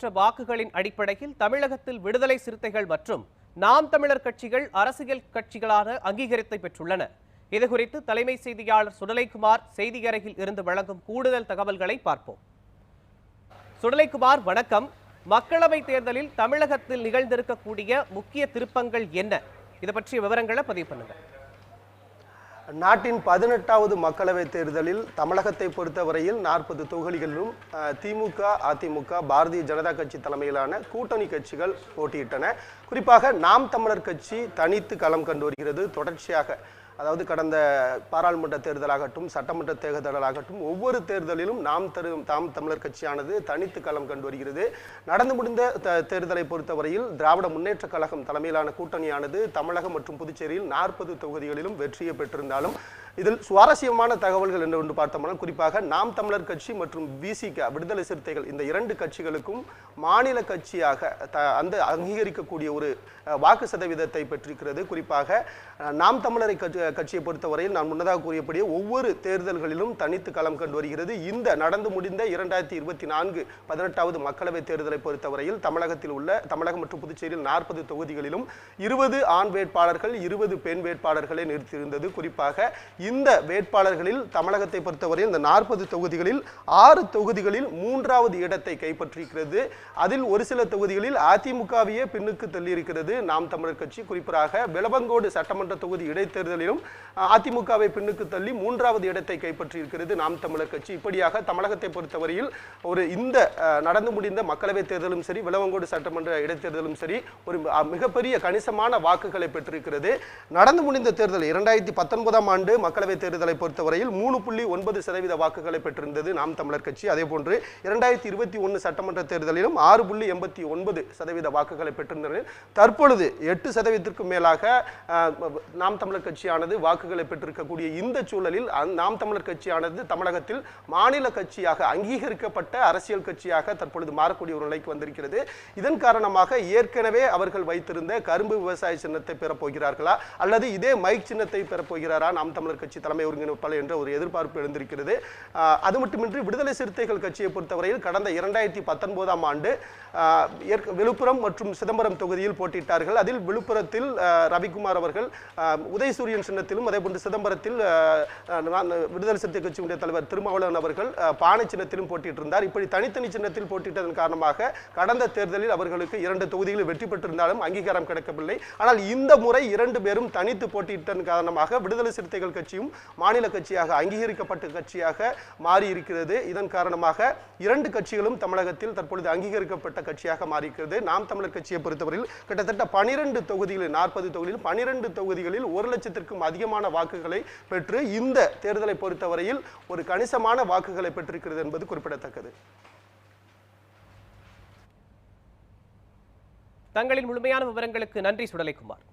பெற்ற வாக்குகளின் அடிப்படையில் தமிழகத்தில் விடுதலை சிறுத்தைகள் மற்றும் நாம் தமிழர் கட்சிகள் அரசியல் கட்சிகளான அங்கீகாரத்தை பெற்றுள்ளன. இதுகுறித்து தலைமை செய்தியாளர் சுடலைக்குமார் செய்தியறையில் இருந்து வழங்கும் கூடுதல் தகவல்களை பார்ப்போம். சுடலைக்குமார் வணக்கம். மக்களவை தேர்தலில் தமிழகத்தில் நிகழ்ந்திருக்கக்கூடிய முக்கிய திருப்பங்கள் என்ன? இதை பற்றிய விவரங்களை பதிவு பண்ணுங்கள் நாட்டின் பதினெட்டாவது மக்களவைத் தேர்தலில் தமிழகத்தை பொறுத்தவரையில் நாற்பது தொகுதிகளிலும் அஹ், திமுக அதிமுக பாரதிய ஜனதா கட்சி தலைமையிலான கூட்டணி கட்சிகள் போட்டியிட்டன. குறிப்பாக நாம் தமிழர் கட்சி தனித்து களம் கண்டு வருகிறது. தொடர்ச்சியாக அதாவது கடந்த பாராளுமன்ற தேர்தலாகட்டும் சட்டமன்ற தேர்தலாகட்டும் ஒவ்வொரு தேர்தலிலும் நாம் தரு தாம் தமிழர் கட்சியானது தனித்து களம் கண்டு வருகிறது. நடந்து முடிந்த த- தேர்தலை பொறுத்தவரையில் திராவிட முன்னேற்றக் கழகம் தலைமையிலான கூட்டணியானது தமிழகம் மற்றும் புதுச்சேரியில் நாற்பது தொகுதிகளிலும் வெற்றியை பெற்றிருந்தாலும் இதில் சுவாரஸ்யமான தகவல்கள் என்று ஒன்று பார்த்தோம்னால் குறிப்பாக நாம் தமிழர் கட்சி மற்றும் விசிக விடுதலை சிறுத்தைகள் இந்த இரண்டு கட்சிகளுக்கும் மாநில கட்சியாக த- அந்த அங்கீகரிக்கக்கூடிய ஒரு வாக்கு சதவீதத்தை பெற்றிருக்கிறது. குறிப்பாக நாம் தமிழரை கட்சி கட்சியை பொறுத்தவரையில் நான் முன்னதாக கூறியபடியே ஒவ்வொரு தேர்தல்களிலும் தனித்து களம் கண்டு வருகிறது. இந்த நடந்து முடிந்த இரண்டாயிரத்தி இருபத்தி நான்கு பதினெட்டாவது மக்களவைத் தேர்தலை பொறுத்தவரையில் தமிழகத்தில் உள்ள தமிழகம் மற்றும் புதுச்சேரியில் நாற்பது தொகுதிகளிலும் இருபது ஆண் வேட்பாளர்கள் இருபது பெண் வேட்பாளர்களை நிறுத்தியிருந்தது. குறிப்பாக இந்த வேட்பாளர்களில் தமிழகத்தை பொறுத்தவரையில் இந்த நாற்பது தொகுதிகளில் ஆறு தொகுதிகளில் மூன்றாவது இடத்தை கைப்பற்றியிருக்கிறது. அதில் ஒரு சில தொகுதிகளில் அதிமுகவையே பின்னுக்கு தள்ளியிருக்கிறது. நாம் தமிழர் கட்சி குறிப்பாக விளவங்கோடு சட்டமன்ற தொகுதி இடைத்தேர்தலிலும் அதிமுகவை பின்னுக்கு தள்ளி மூன்றாவது இடத்தை கைப்பற்றியிருக்கிறது நாம் தமிழர் கட்சி. இப்படியாக தமிழகத்தை பொறுத்தவரையில் ஒரு இந்த நடந்து முடிந்த மக்களவைத் தேர்தலும் சரி விளவங்கோடு சட்டமன்ற இடைத்தேர்தலும் சரி ஒரு மிகப்பெரிய கணிசமான வாக்குகளை பெற்றிருக்கிறது. நடந்து முடிந்த தேர்தல் இரண்டாயிரத்தி பத்தொன்பதாம் ஆண்டு மக்களவைத் தேர்தலை பொறுத்தவரையில் மூணு புள்ளி ஒன்பது சதவீத வாக்குகளை பெற்றிருந்தது நாம் தமிழர் கட்சி. அதே போன்று இரண்டாயிரத்தி இருபத்தி ஒன்று சட்டமன்ற தேர்தலிலும் ஆறு புள்ளி எண்பத்தி ஒன்பது சதவீத வாக்குகளை பெற்றிருந்தனர். தற்பொழுது எட்டு சதவீதத்திற்கும் மேலாக நாம் தமிழர் கட்சியானது வாக்குகளை பெற்றிருக்கக்கூடிய இந்த சூழலில் நாம் தமிழர் கட்சியானது தமிழகத்தில் மாநில கட்சியாக அங்கீகரிக்கப்பட்ட அரசியல் கட்சியாக தற்பொழுது மாறக்கூடிய ஒரு நிலைக்கு வந்திருக்கிறது. இதன் காரணமாக ஏற்கனவே அவர்கள் வைத்திருந்த கரும்பு விவசாய சின்னத்தை பெறப்போகிறார்களா? அல்லது இதே மைக் சின்னத்தை பெறப்போகிறாரா? நாம் தமிழர் கட்சி தலைமை ஒருங்கிணைப்பாளர் என்ற ஒரு எதிர்பார்ப்பு எழுந்திருக்கிறது. அது மட்டுமின்றி விடுதலை சிறுத்தைகள் கட்சியை பொறுத்தவரையில் கடந்த இரண்டாயிரத்தி பத்தொன்பதாம் ஆண்டு விழுப்புரம் மற்றும் சிதம்பரம் தொகுதியில் போட்டியிட்டார்கள். அதில் விழுப்புரத்தில் ரவிக்குமார் அவர்கள் உதயசூரியன் சின்னத்திலும் அதேபோன்று சிதம்பரத்தில் விடுதலை சிறுத்தை கட்சியினுடைய தலைவர் திருமாவளவன் அவர்கள் பானை சின்னத்திலும் போட்டியிட்டிருந்தார். இப்படி தனித்தனி சின்னத்தில் போட்டியிட்டதன் காரணமாக கடந்த தேர்தலில் அவர்களுக்கு இரண்டு தொகுதிகளில் வெற்றி பெற்றிருந்தாலும் அங்கீகாரம் கிடைக்கவில்லை. ஆனால் இந்த முறை இரண்டு பேரும் தனித்து போட்டியிட்டதன் காரணமாக விடுதலை சிறுத்தைகள் கட்சி கட்சியும் மாநில கட்சியாக அங்கீகரிக்கப்பட்ட கட்சியாக மாறி இருக்கிறது இதன் காரணமாக இரண்டு கட்சிகளும் தமிழகத்தில் தற்பொழுது அங்கீகரிக்கப்பட்ட கட்சியாக மாறியிருக்கிறது. நாம் தமிழர் கட்சியை பொறுத்தவரையில் கிட்டத்தட்ட பனிரெண்டு தொகுதிகளில் நாற்பது தொகுதியில் பனிரெண்டு தொகுதிகளில் ஒரு லட்சத்திற்கும் அதிகமான வாக்குகளை பெற்று இந்த தேர்தலை பொறுத்தவரையில் ஒரு கணிசமான வாக்குகளை பெற்றிருக்கிறது என்பது குறிப்பிடத்தக்கது. தங்களின் முழுமையான விவரங்களுக்கு நன்றி சுடலைக்குமார்.